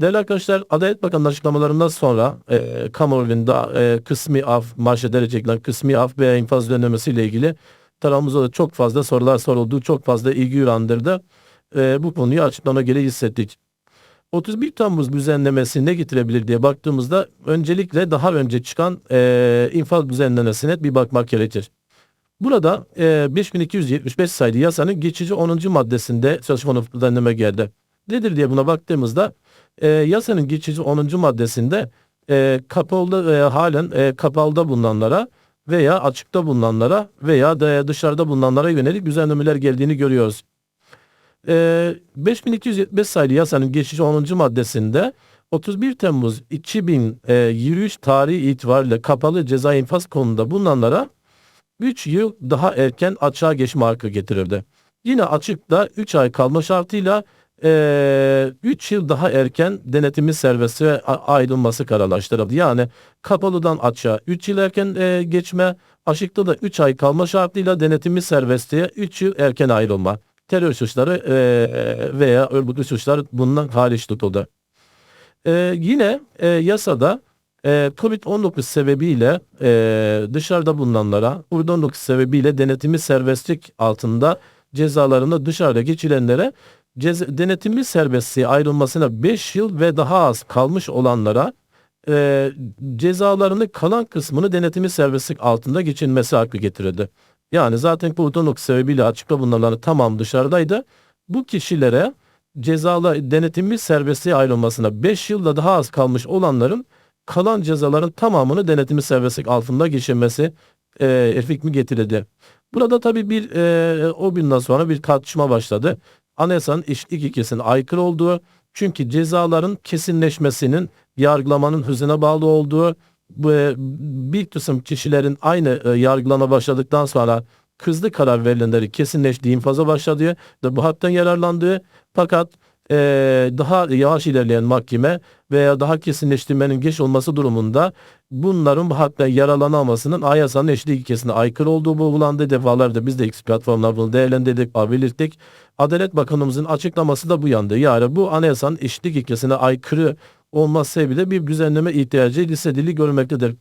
Değerli arkadaşlar Adalet Bakanı'nın açıklamalarından sonra e, kamuoyunda e, kısmi af, maaş ederek kısmi af veya infaz düzenlemesi ile ilgili tarafımızda da çok fazla sorular soruldu. Çok fazla ilgi uyandırdı. E, bu konuyu açıklama gereği hissettik. 31 Temmuz düzenlemesi ne getirebilir diye baktığımızda öncelikle daha önce çıkan e, infaz düzenlemesine bir bakmak gerekir. Burada e, 5275 sayılı yasanın geçici 10. maddesinde konusu düzenleme geldi. Nedir diye buna baktığımızda e, yasanın geçici 10. maddesinde e, kapalı veya halen e, kapalıda bulunanlara veya açıkta bulunanlara veya da dışarıda bulunanlara yönelik düzenlemeler geldiğini görüyoruz. E, 5275 sayılı yasanın geçici 10. maddesinde 31 Temmuz 2023 tarihi itibariyle kapalı ceza infaz konusunda bulunanlara 3 yıl daha erken açığa geçme hakkı getirirdi. Yine açıkta 3 ay kalma şartıyla 3 yıl daha erken denetimi serbest ve ayrılması kararlaştırıldı. Yani kapalıdan açığa 3 yıl erken e, geçme, açıkta da 3 ay kalma şartıyla denetimi serbestliğe 3 yıl erken ayrılma. Terör suçları e, veya örgütlü suçlar bundan hariç tutuldu. E, yine e, yasada e, Covid-19 sebebiyle e, dışarıda bulunanlara, Covid-19 sebebiyle denetimi serbestlik altında cezalarını dışarıda geçirenlere ceza, denetimli serbestliğe ayrılmasına 5 yıl ve daha az kalmış olanlara e, cezalarını kalan kısmını denetimi serbestlik altında geçirmesi hakkı getirildi. Yani zaten Covid-19 sebebiyle açıkta bulunanların tamam dışarıdaydı. Bu kişilere cezalı denetimli serbestliğe ayrılmasına 5 yılda daha az kalmış olanların kalan cezaların tamamını denetimi serbestlik altında geçirmesi e, hükmü getirildi. Burada tabii bir e, o günden sonra bir tartışma başladı. Anayasanın eşitlik ilkesine aykırı olduğu, çünkü cezaların kesinleşmesinin yargılamanın hızına bağlı olduğu, bu, bir kısım kişilerin aynı e, yargılama başladıktan sonra kızlı karar verilenleri kesinleştiği infaza başladığı ve bu haktan yararlandığı. Fakat e, daha yavaş ilerleyen mahkeme veya daha kesinleştirmenin geç olması durumunda bunların bu hakta yaralanamasının anayasanın eşitlik ilkesine aykırı olduğu bulgulandı. Defalarda biz de X platformlar bunu değerlendirdik, belirttik. Adalet Bakanımızın açıklaması da bu yandı. Yani bu anayasanın eşitlik ilkesine aykırı olması sebebiyle bir düzenleme ihtiyacı hissedili görmektedir.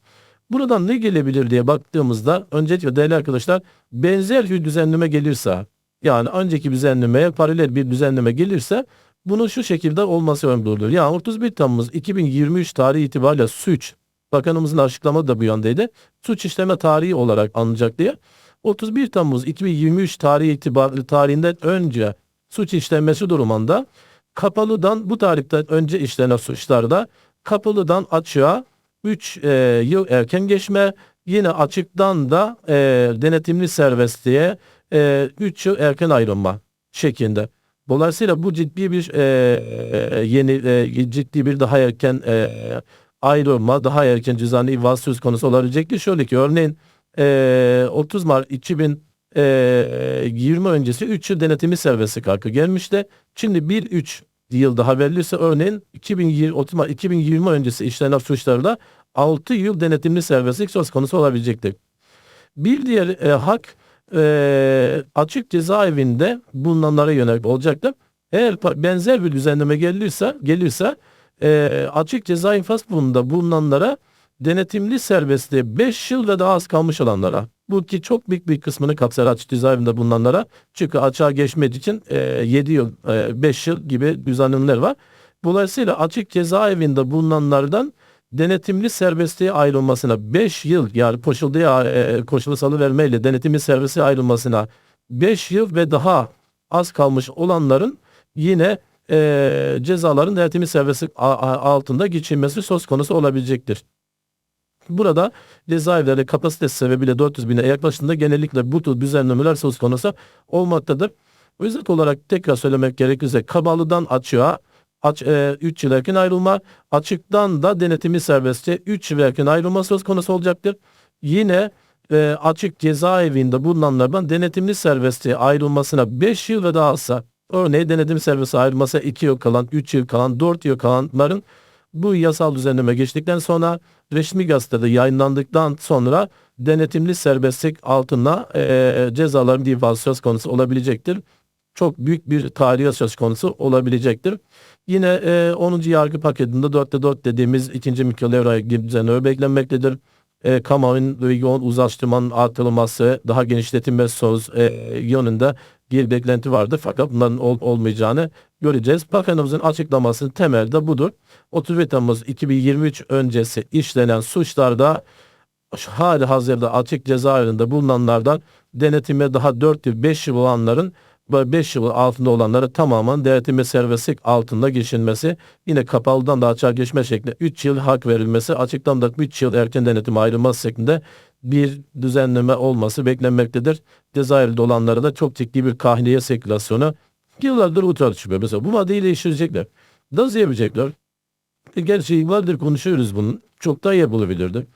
Buradan ne gelebilir diye baktığımızda öncelikle değerli arkadaşlar benzer bir düzenleme gelirse yani önceki düzenlemeye paralel bir düzenleme gelirse bunu şu şekilde olması önemlidir. Yani 31 Temmuz 2023 tarihi itibariyle suç, bakanımızın açıklama da bu yöndeydi. Suç işleme tarihi olarak anılacak diye. 31 Temmuz 2023 tarihi itibariyle tarihinden önce suç işlenmesi durumunda kapalıdan bu tarihten önce işlenen suçlarda kapalıdan açığa 3 e, yıl erken geçme yine açıktan da e, denetimli serbestliğe 3 e, yıl erken ayrılma şeklinde. Dolayısıyla bu ciddi bir e, yeni e, ciddi bir daha erken e, ayrılma, daha erken cüzdanlı iflas söz konusu olabilecektir. Şöyle ki örneğin e, 30 Mart 2020 e, öncesi 3 yıl denetimi serbestlik hakkı gelmişti. Şimdi 1-3 yıl daha verilirse örneğin 2020, 30 Mart 2020 öncesi işlenen suçlarla 6 yıl denetimli serbestlik söz konusu olabilecektir. Bir diğer e, hak e, açık cezaevinde bulunanlara yönelik olacaktır. Eğer benzer bir düzenleme gelirse, gelirse e, açık ceza infaz bulunanlara denetimli serbestliğe 5 yıl ve daha az kalmış olanlara bu ki çok büyük bir kısmını kapsar açık cezaevinde bulunanlara çünkü açığa geçmek için e, 7 yıl e, 5 yıl gibi düzenlemeler var. Dolayısıyla açık cezaevinde bulunanlardan denetimli serbestliğe ayrılmasına 5 yıl yani koşullu, e, koşullu salı vermeyle denetimli serbestliğe ayrılmasına 5 yıl ve daha az kalmış olanların yine e, cezaların denetimli serbestlik altında geçirmesi söz konusu olabilecektir. Burada cezaevleri kapasitesi sebebiyle 400 bine yaklaştığında genellikle bu tür düzenlemeler söz konusu olmaktadır. Özet olarak tekrar söylemek gerekirse kabalıdan açığa aç, e, 3 yıl erken ayrılma, açıktan da denetimi serbestçe 3 yıl erken ayrılma söz konusu olacaktır. Yine e, açık cezaevinde bulunanlardan denetimli serbestçe ayrılmasına 5 yıl ve daha azsa örneğin denetim serbestçe ayrılması 2 yıl kalan, 3 yıl kalan, 4 yıl kalanların bu yasal düzenleme geçtikten sonra resmi gazetede yayınlandıktan sonra denetimli serbestlik altına e, cezaların ifadesi söz konusu olabilecektir. Çok büyük bir tarihe söz konusu olabilecektir. Yine e, 10. yargı paketinde 4'te 4 dediğimiz 2. mikrolevraya düzenleme beklenmektedir. E, kamuoyun yoğun uzlaştırmanın artırılması, daha genişletilmesi söz e, yönünde bir beklenti vardı. Fakat bunların ol, olmayacağını göreceğiz. Bakanımızın açıklamasının temelde budur. 31 Temmuz 2023 öncesi işlenen suçlarda hali hazırda açık cezaevinde bulunanlardan denetime daha 4 yıl 5 yıl olanların ve 5 yıl altında olanlara tamamen denetime serbestlik altında geçilmesi yine kapalıdan da açığa geçme şeklinde 3 yıl hak verilmesi açıktan da 3 yıl erken denetim ayrılması şeklinde bir düzenleme olması beklenmektedir. Cezaevinde olanlara da çok ciddi bir kahliye sirkülasyonu yıllardır bu tartışılıyor. Mesela bu maddeyi değiştirecekler. Nasıl yapacaklar? E, gerçi yıllardır konuşuyoruz bunun. Çok daha yapılabilirdi.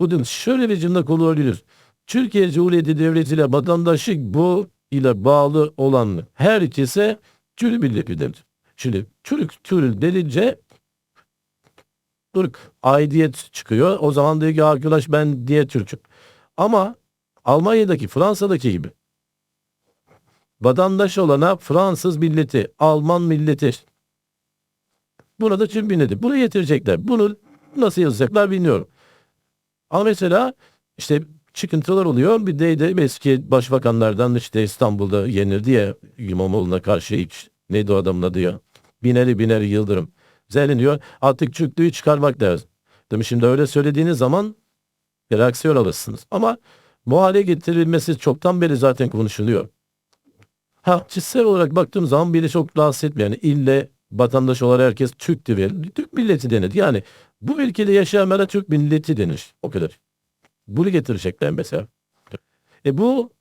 Bugün şöyle bir cümle kullanılır. Türkiye Cumhuriyeti Devleti ile vatandaşlık bu ile bağlı olan her ikisi Türk milletidir. Şimdi Türk Türk denince Türk aidiyet çıkıyor. O zaman diyor ki arkadaş ben diye Türk'üm. Ama Almanya'daki Fransa'daki gibi vatandaş olana Fransız milleti, Alman milleti. Burada Türk milleti. Bunu getirecekler. Bunu nasıl yazacaklar bilmiyorum. Ama mesela işte çıkıntılar oluyor. Bir de, de eski başbakanlardan işte İstanbul'da yenildi ya İmamoğlu'na karşı hiç neydi o adamın adı ya? Bineri Bineri Yıldırım. Zerleniyor. Artık Türklüğü çıkarmak lazım. Demiş şimdi öyle söylediğiniz zaman reaksiyon alırsınız. Ama bu hale getirilmesi çoktan beri zaten konuşuluyor. Ha kişisel olarak baktığım zaman beni çok rahatsız etmiyor. Yani ille vatandaş olarak herkes Türk verir. Türk milleti denir. Yani bu ülkede yaşayanlara Türk milleti denir. O kadar. Bunu getirecekler mesela. E bu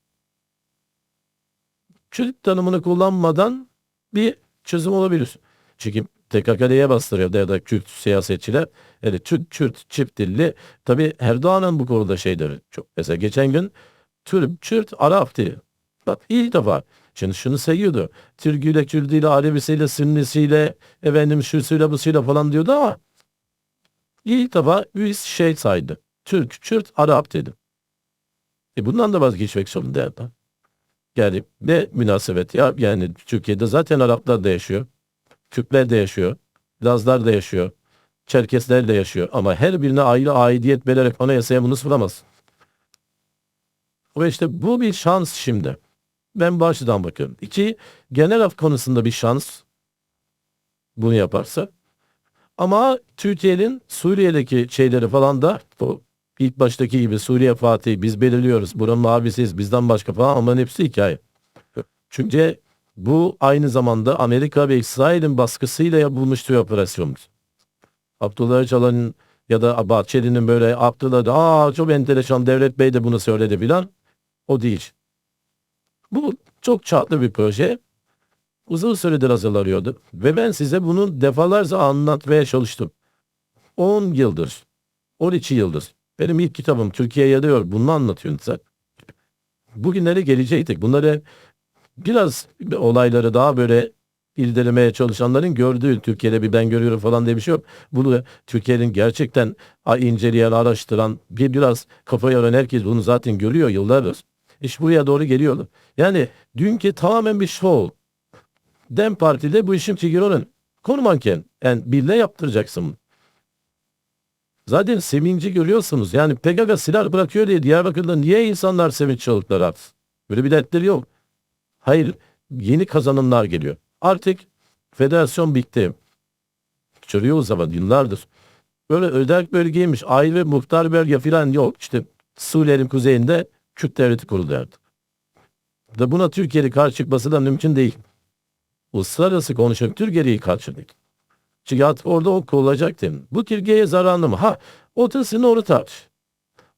Kürt tanımını kullanmadan bir çözüm olabilir. Çünkü TKK'ya bastırıyor ya da Kürt siyasetçiler. Yani Türk, Kürt, çift dilli. Tabi Erdoğan'ın bu konuda şeyleri çok. Mesela geçen gün Türk, Kürt, Arap diye. Bak ilk defa. Şimdi şunu sayıyordu. Türküyle, Kürdüyle, Arabisiyle, Sünnisiyle, efendim şusuyla, busuyla falan diyordu ama ilk defa üç şey saydı. Türk, Kürt, Arap dedi. E bundan da vazgeçmek zorunda. Yani ne münasebet ya. Yani Türkiye'de zaten Araplar da yaşıyor. Kürtler de yaşıyor. Lazlar da yaşıyor. Çerkesler de yaşıyor. Ama her birine ayrı aidiyet vererek anayasaya bunu sıramaz. Ve işte bu bir şans şimdi. Ben bu açıdan bakıyorum. İki, genel af konusunda bir şans bunu yaparsa. Ama Türkiye'nin Suriye'deki şeyleri falan da bu ilk baştaki gibi Suriye Fatih biz belirliyoruz. Buranın abisiyiz bizden başka falan ama hepsi hikaye. Çünkü bu aynı zamanda Amerika ve İsrail'in baskısıyla yapılmış bir operasyon. Abdullah Öcalan'ın ya da Bahçeli'nin böyle Abdullah aa çok enteresan Devlet Bey de bunu söyledi filan. O değil. Bu çok çatlı bir proje. Uzun süredir hazırlanıyordu. Ve ben size bunu defalarca anlatmaya çalıştım. 10 yıldır, 12 yıldır. Benim ilk kitabım Türkiye Yarıyor. Bunu anlatıyorsun sen. Bugünlere gelecektik. Bunları biraz olayları daha böyle irdelemeye çalışanların gördüğü Türkiye'de bir ben görüyorum falan diye bir şey yok. Bunu Türkiye'nin gerçekten inceleyen, araştıran, bir biraz kafa yoran herkes bunu zaten görüyor yıllardır. İş buraya doğru geliyor. Yani dünkü tamamen bir şov. Dem Parti'de bu işin figürünün konu manken. Yani birle yaptıracaksın. Zaten sevinci görüyorsunuz. Yani PKK silah bırakıyor diye Diyarbakır'da niye insanlar sevinç çığlıkları atsın? Böyle bir dertleri yok. Hayır yeni kazanımlar geliyor. Artık federasyon bitti. Çürüyor o zaman yıllardır. Böyle özel bölgeymiş ayrı muhtar bölge falan yok. İşte Suriye'nin kuzeyinde Kürt devleti kuruldu artık. Da buna Türkiye'nin karşı çıkması da mümkün değil. Uluslararası konuşan Türkiye'yi karşı değil. Çünkü orada o dedim. Bu Türkiye'ye zararlı mı? Ha ortasını onu tartış.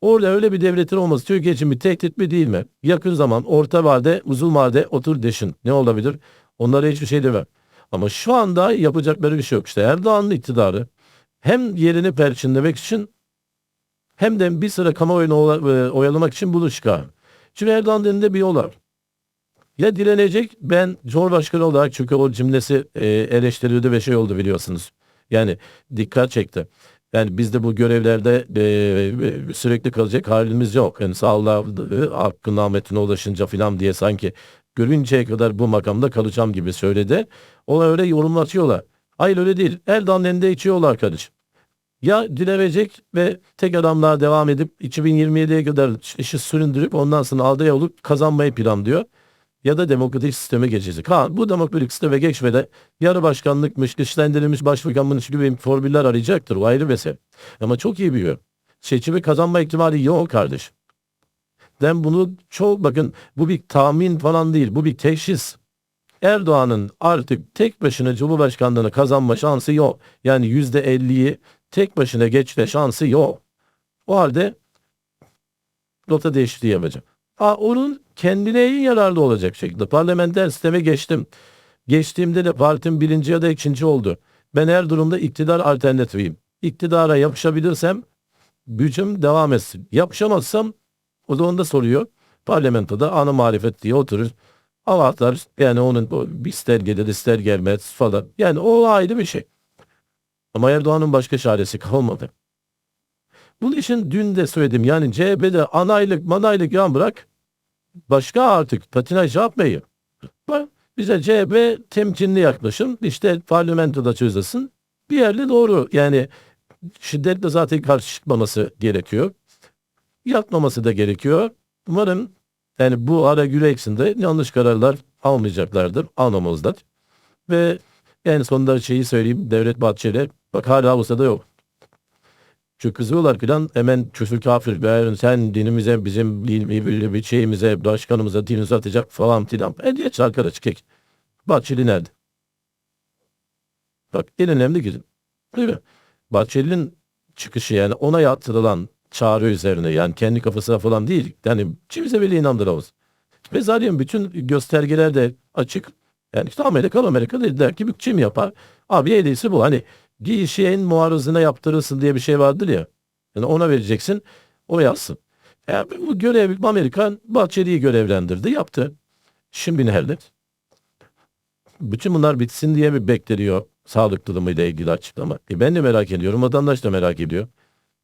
Orada öyle bir devletin olması Türkiye için bir tehdit mi değil mi? Yakın zaman, orta vade, uzun vade otur deşin. Ne olabilir? Onlara hiçbir şey demem. Ama şu anda yapacakları bir şey yok. İşte Erdoğan'ın iktidarı hem yerini perçinlemek için hem de bir sıra kamuoyunu e, oyalamak için buluş çıkar. Şimdi Erdoğan elinde bir yol var. Ya dilenecek ben Cumhurbaşkanı olarak çünkü o cümlesi e, eleştirildi ve şey oldu biliyorsunuz. Yani dikkat çekti. Yani biz de bu görevlerde e, sürekli kalacak halimiz yok. Yani sağlığa hakkın ahmetine ulaşınca filan diye sanki görünceye kadar bu makamda kalacağım gibi söyledi. Ona öyle yorumlatıyorlar. Hayır öyle değil. Erdoğan'ın elinde içiyorlar kardeşim. Ya dilenecek ve tek adamlığa devam edip 2027'ye kadar işi süründürüp ondan sonra adaya olup kazanmayı planlıyor. Ya da demokratik sisteme geçecek. Ha bu demokratik sisteme geçmede yarı başkanlıkmış, güçlendirilmiş başbakanmış gibi formüller arayacaktır. O ayrı mesele. Ama çok iyi biliyor. Seçimi kazanma ihtimali yok kardeşim. Ben bunu çok bakın bu bir tahmin falan değil. Bu bir teşhis. Erdoğan'ın artık tek başına Cumhurbaşkanlığını kazanma şansı yok. Yani yüzde elliyi tek başına geçme şansı yok. O halde rota değişikliği yapacak. Onun kendine iyi yararlı olacak şekilde. Parlamenter sisteme geçtim. Geçtiğimde de partim birinci ya da ikinci oldu. Ben her durumda iktidar alternatifiyim. İktidara yapışabilirsem gücüm devam etsin. Yapışamazsam o da onda soruyor. Parlamentoda ana marifet diye oturur. Avatar yani onun ister gelir ister gelmez falan. Yani o ayrı bir şey. Ama Erdoğan'ın başka çaresi kalmadı. Bunun için dün de söyledim. Yani CHP'de anaylık manaylık yan bırak. Başka artık patinaj yapmayın. Bak, Bize CHP temkinli yaklaşım. İşte parlamentoda çözülsün. Bir yerde doğru. Yani şiddetle zaten karşı çıkmaması gerekiyor. Yapmaması da gerekiyor. Umarım yani bu ara güreksinde yanlış kararlar almayacaklardır. Almamızdır. Ve en sonunda şeyi söyleyeyim. Devlet Bahçeli bak hala Avrupa'da yok. Çünkü kızıyorlar filan hemen küfür kafir. Ben sen dinimize bizim bir şeyimize başkanımıza dinimize atacak falan filan. E geç arkadaş kek. Bahçeli nerede? Bak en önemli gün. Değil mi? Bahçeli'nin çıkışı yani ona yatırılan çağrı üzerine yani kendi kafasına falan değil. Yani kimse bile inandıramaz. Ve zaten bütün göstergeler de açık. Yani işte Amerika Amerika dediler ki kim yapar? Abi en bu. Hani giyişeğin muarızına yaptırırsın diye bir şey vardır ya. Yani ona vereceksin. O yazsın. Yani bu görev Amerikan Bahçeli'yi görevlendirdi. Yaptı. Şimdi nerede? Bütün bunlar bitsin diye mi bekleniyor sağlık durumuyla ilgili açıklama? E ben de merak ediyorum. Vatandaş da merak ediyor.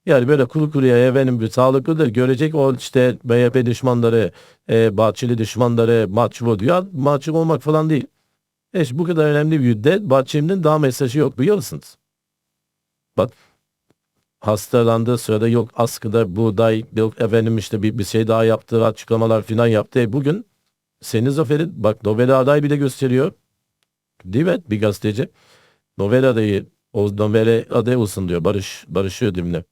Yani böyle kuru kuruya efendim bir sağlıklıdır. Görecek o işte MHP düşmanları, e, Bahçeli düşmanları mahcup diyor. Mahcup olmak falan değil. E işte bu kadar önemli bir yüzde Bahçeli'nin daha mesajı yok biliyor musunuz? Bak hastalandığı sırada yok askıda buğday yok efendim işte bir, bir şey daha yaptı açıklamalar falan yaptı. E bugün senin zaferi bak Nobel aday bile gösteriyor. Değil mi bir gazeteci? Nobel adayı o Nobel aday olsun diyor. Barış, barışıyor dimle.